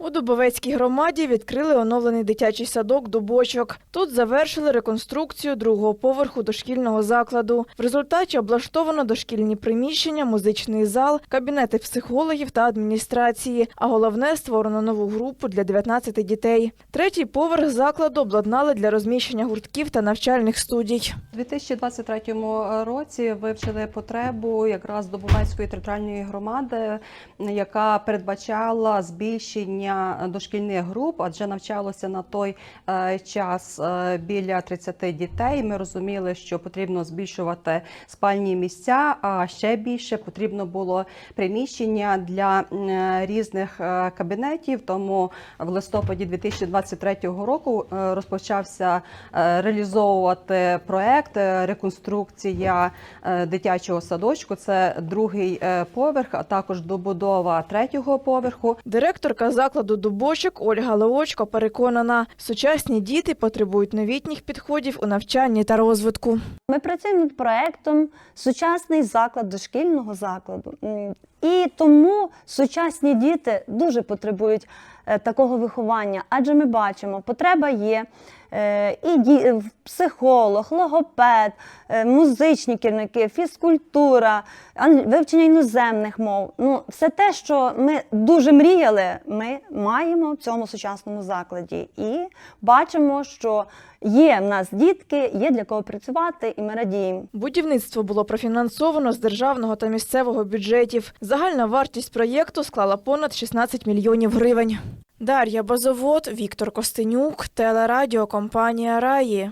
У Дубовецькій громаді відкрили оновлений дитячий садок «Дубочок». Тут завершили реконструкцію другого поверху дошкільного закладу. В результаті облаштовано дошкільні приміщення, музичний зал, кабінети психологів та адміністрації. А головне створено нову групу для 19 дітей. Третій поверх закладу обладнали для розміщення гуртків та навчальних студій. У 2023 році вивчили потребу якраз Дубовецької територіальної громади, яка передбачала збільшення дошкільних груп, адже навчалося на той е, час е, біля 30 дітей. Ми розуміли, що потрібно збільшувати спальні місця, а ще більше потрібно було приміщення для різних е, кабінетів. Тому в листопаді 2023 року розпочався реалізовувати проект реконструкція дитячого садочку. Це другий поверх, а також добудова третього поверху. Директорка закладу «Дубочок» Ольга Леочко переконана, сучасні діти потребують новітніх підходів у навчанні та розвитку. Ми працюємо над проектом Сучасний заклад дошкільного закладу. І тому сучасні діти дуже потребують е, такого виховання, адже ми бачимо, потреба є. е, І психолог, логопед, е, музичні керівники, фізкультура, вивчення іноземних мов. Ну, все те, що ми дуже мріяли, ми маємо в цьому сучасному закладі. І бачимо, що є в нас дітки, є для кого працювати, і ми радіємо. Будівництво було профінансовано з державного та місцевого бюджетів. Загальна вартість проєкту склала понад 16 мільйонів гривень. Дар'я Базовод, Віктор Костенюк, телерадіокомпанія Раї.